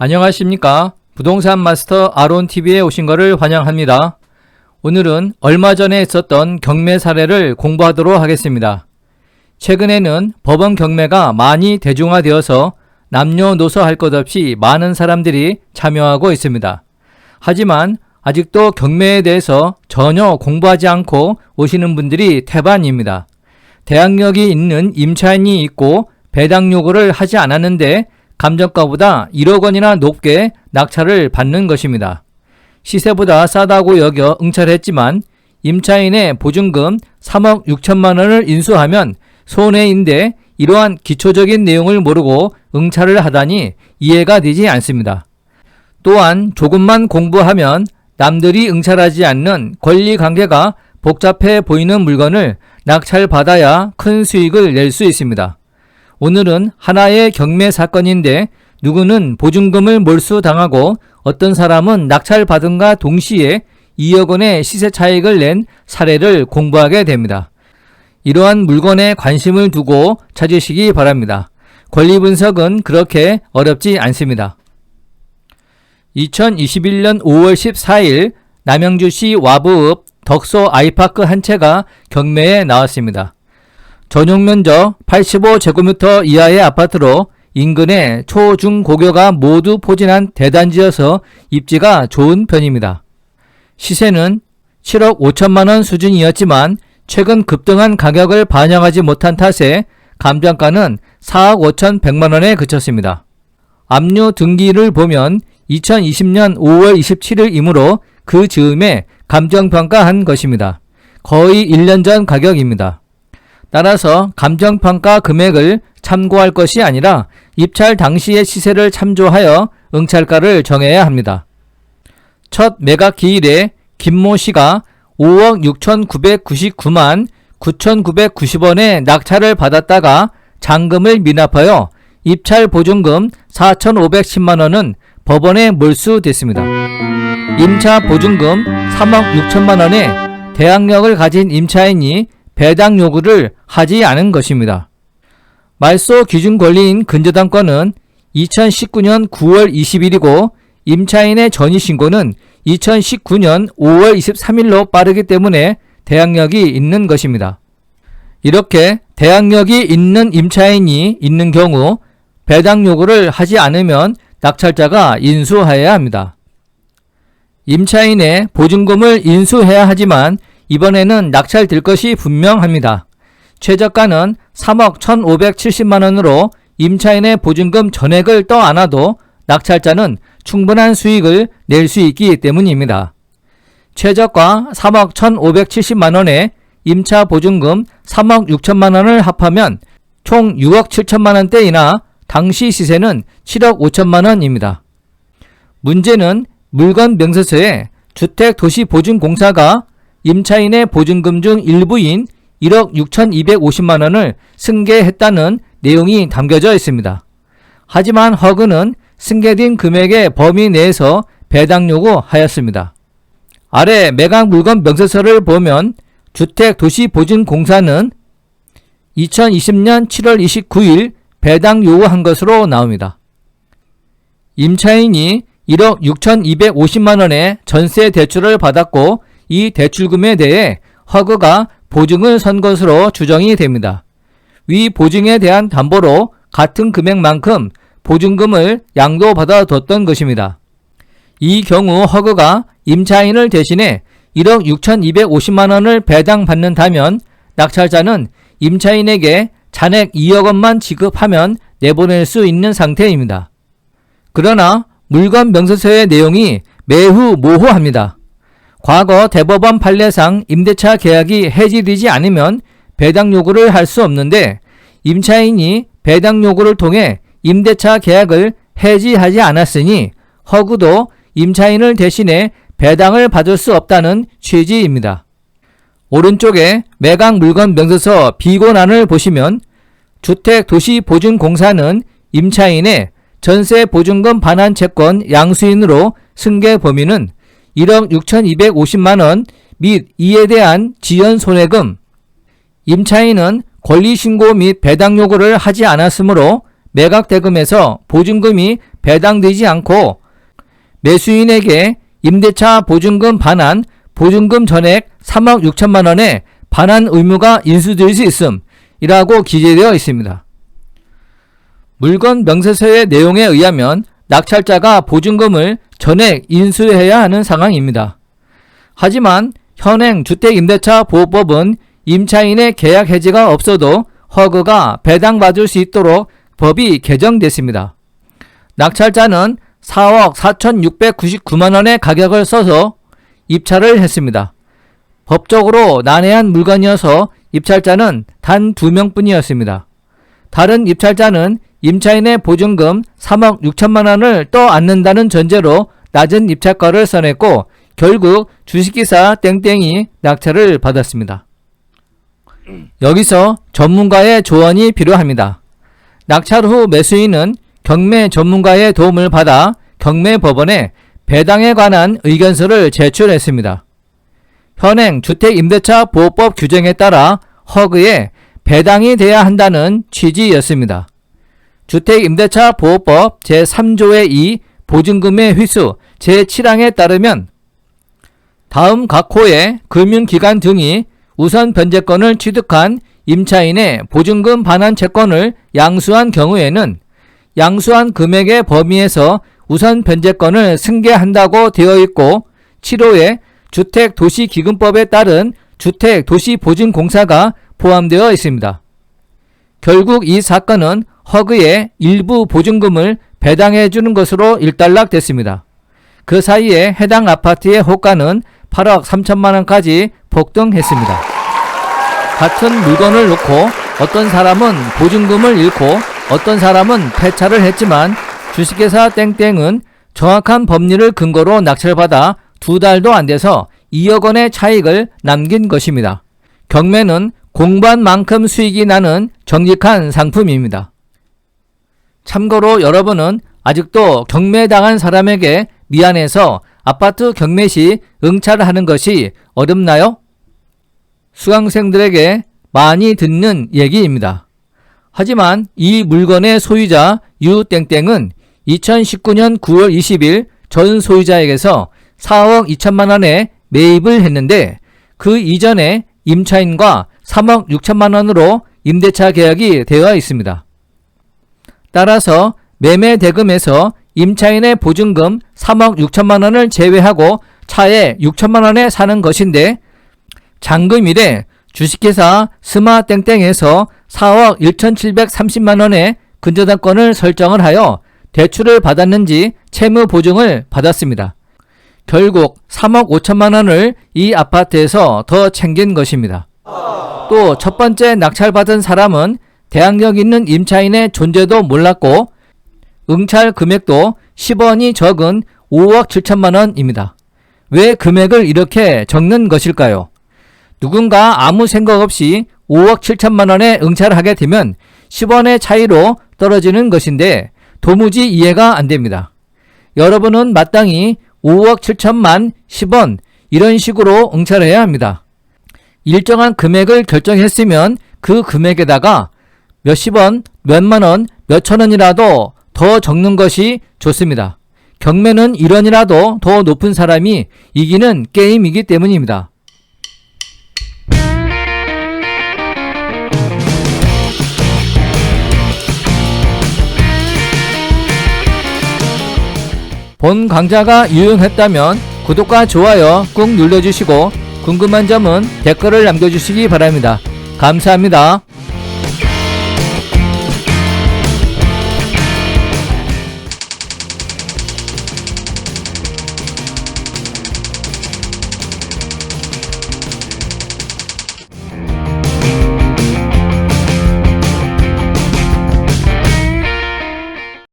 안녕하십니까. 부동산 마스터 아론TV에 오신 것을 환영합니다. 오늘은 얼마 전에 있었던 경매 사례를 공부하도록 하겠습니다. 최근에는 법원 경매가 많이 대중화되어서 남녀노소 할 것 없이 많은 사람들이 참여하고 있습니다. 하지만 아직도 경매에 대해서 전혀 공부하지 않고 오시는 분들이 태반입니다. 대학력이 있는 임차인이 있고 배당 요구를 하지 않았는데 감정가보다 1억 원이나 높게 낙찰을 받는 것입니다. 시세보다 싸다고 여겨 응찰했지만 임차인의 보증금 3억 6천만 원을 인수하면 손해인데 이러한 기초적인 내용을 모르고 응찰을 하다니 이해가 되지 않습니다. 또한 조금만 공부하면 남들이 응찰하지 않는 권리 관계가 복잡해 보이는 물건을 낙찰받아야 큰 수익을 낼 수 있습니다. 오늘은 하나의 경매 사건인데 누구는 보증금을 몰수당하고 어떤 사람은 낙찰받은가 동시에 2억 원의 시세 차익을 낸 사례를 공부하게 됩니다. 이러한 물건에 관심을 두고 찾으시기 바랍니다. 권리 분석은 그렇게 어렵지 않습니다. 2021년 5월 14일 남양주시 와부읍 덕소 아이파크 한 채가 경매에 나왔습니다. 전용 면적 85제곱미터 이하의 아파트로 인근에 초, 중, 고교가 모두 포진한 대단지여서 입지가 좋은 편입니다. 시세는 7억 5천만원 수준이었지만 최근 급등한 가격을 반영하지 못한 탓에 감정가는 4억 5천 100만원에 그쳤습니다. 압류 등기를 보면 2020년 5월 27일이므로 그 즈음에 감정평가한 것입니다. 거의 1년 전 가격입니다. 따라서 감정평가 금액을 참고할 것이 아니라 입찰 당시의 시세를 참조하여 응찰가를 정해야 합니다. 첫 매각 기일에 김모 씨가 5억 6,999만 9,990원의 낙찰을 받았다가 잔금을 미납하여 입찰 보증금 4,510만 원은 법원에 몰수됐습니다. 임차 보증금 3억 6천만 원에 대항력을 가진 임차인이 배당 요구를 하지 않은 것입니다. 말소 기준 권리인 근저당 건은 2019년 9월 20일이고 임차인의 전이 신고는 2019년 5월 23일로 빠르기 때문에 대항력이 있는 것입니다. 이렇게 대항력이 있는 임차인이 있는 경우 배당 요구를 하지 않으면 낙찰자가 인수해야 합니다. 임차인의 보증금을 인수해야 하지만 이번에는 낙찰될 것이 분명합니다. 최저가는 3억 1,570만 원으로 임차인의 보증금 전액을 떠 안아도 낙찰자는 충분한 수익을 낼 수 있기 때문입니다. 최저가 3억 1,570만 원에 임차 보증금 3억 6천만 원을 합하면 총 6억 7천만 원대이나 당시 시세는 7억 5천만 원입니다. 문제는 물건 명세서에 주택도시보증공사가 임차인의 보증금 중 일부인 1억 6,250만 원을 승계했다는 내용이 담겨져 있습니다. 하지만 허그는 승계된 금액의 범위 내에서 배당 요구하였습니다. 아래 매각 물건 명세서를 보면 주택도시보증공사는 2020년 7월 29일 배당 요구한 것으로 나옵니다. 임차인이 1억 6,250만 원의 전세 대출을 받았고 이 대출금에 대해 허그가 보증을 선 것으로 추정이 됩니다. 위 보증에 대한 담보로 같은 금액만큼 보증금을 양도받아 뒀던 것입니다. 이 경우 허그가 임차인을 대신해 1억 6,250만 원을 배당받는다면 낙찰자는 임차인에게 잔액 2억 원만 지급하면 내보낼 수 있는 상태입니다. 그러나 물건 명세서의 내용이 매우 모호합니다. 과거 대법원 판례상 임대차 계약이 해지되지 않으면 배당 요구를 할 수 없는데 임차인이 배당 요구를 통해 임대차 계약을 해지하지 않았으니 허구도 임차인을 대신해 배당을 받을 수 없다는 취지입니다. 오른쪽에 매각 물건 명세서 비권안을 보시면 주택도시보증공사는 임차인의 전세 보증금 반환 채권 양수인으로 승계 범위는 1억 6,250만 원 및 이에 대한 지연 손해금 임차인은 권리신고 및 배당 요구를 하지 않았으므로 매각 대금에서 보증금이 배당되지 않고 매수인에게 임대차 보증금 반환, 보증금 전액 3억 6천만 원의 반환 의무가 인수될 수 있음 이라고 기재되어 있습니다. 물건 명세서의 내용에 의하면 낙찰자가 보증금을 전액 인수해야 하는 상황입니다. 하지만 현행 주택임대차 보호법은 임차인의 계약 해지가 없어도 허그가 배당받을 수 있도록 법이 개정됐습니다. 낙찰자는 4억 4,699만 원의 가격을 써서 입찰을 했습니다. 법적으로 난해한 물건이어서 입찰자는 단 두 명뿐이었습니다. 다른 입찰자는 임차인의 보증금 3억 6천만 원을 떠안는다는 전제로 낮은 입찰가를 써냈고 결국 주식기사 땡땡이 낙찰을 받았습니다. 여기서 전문가의 조언이 필요합니다. 낙찰 후 매수인은 경매 전문가의 도움을 받아 경매 법원에 배당에 관한 의견서를 제출했습니다. 현행 주택임대차 보호법 규정에 따라 허그에 배당이 돼야 한다는 취지였습니다. 주택임대차 보호법 제3조의 2 보증금의 휘수 제7항에 따르면 다음 각 호의 금융기관 등이 우선 변제권을 취득한 임차인의 보증금 반환 채권을 양수한 경우에는 양수한 금액의 범위에서 우선 변제권을 승계한다고 되어 있고 7호에 주택도시기금법에 따른 주택도시보증공사가 포함되어 있습니다. 결국 이 사건은 허그의 일부 보증금을 배당해 주는 것으로 일단락됐습니다. 그 사이에 해당 아파트의 호가는 8억 3천만 원까지 폭등했습니다. 같은 물건을 놓고 어떤 사람은 보증금을 잃고 어떤 사람은 폐차를 했지만 주식회사 땡땡은 정확한 법리를 근거로 낙찰받아 두 달도 안 돼서 2억 원의 차익을 남긴 것입니다. 경매는 공부한 만큼 수익이 나는 정직한 상품입니다. 참고로 여러분은 아직도 경매당한 사람에게 미안해서 아파트 경매 시 응찰을 하는 것이 어렵나요? 수강생들에게 많이 듣는 얘기입니다. 하지만 이 물건의 소유자 유땡땡은 2019년 9월 20일 전 소유자에게서 4억 2천만 원에 매입을 했는데 그 이전에 임차인과 3억 6천만 원으로 임대차 계약이 되어 있습니다. 따라서 매매 대금에서 임차인의 보증금 3억 6천만 원을 제외하고 차에 6천만 원에 사는 것인데 잔금일에 주식회사 스마땡땡에서 4억 1,730만 원의 근저당권을 설정을 하여 대출을 받았는지 채무 보증을 받았습니다. 결국 3억 5천만 원을 이 아파트에서 더 챙긴 것입니다. 또 첫 번째 낙찰받은 사람은 대항력 있는 임차인의 존재도 몰랐고 응찰 금액도 10원이 적은 5억 7천만 원입니다. 왜 금액을 이렇게 적는 것일까요? 누군가 아무 생각 없이 5억 7천만 원에 응찰을 하게 되면 10원의 차이로 떨어지는 것인데 도무지 이해가 안 됩니다. 여러분은 마땅히 5억 7천만 10원 이런 식으로 응찰해야 합니다. 일정한 금액을 결정했으면 그 금액에다가 몇십 원, 몇만 원, 몇천 원이라도 더 적는 것이 좋습니다. 경매는 1원이라도 더 높은 사람이 이기는 게임이기 때문입니다. 본 강좌가 유용했다면 구독과 좋아요 꾹 눌러주시고 궁금한 점은 댓글을 남겨주시기 바랍니다. 감사합니다.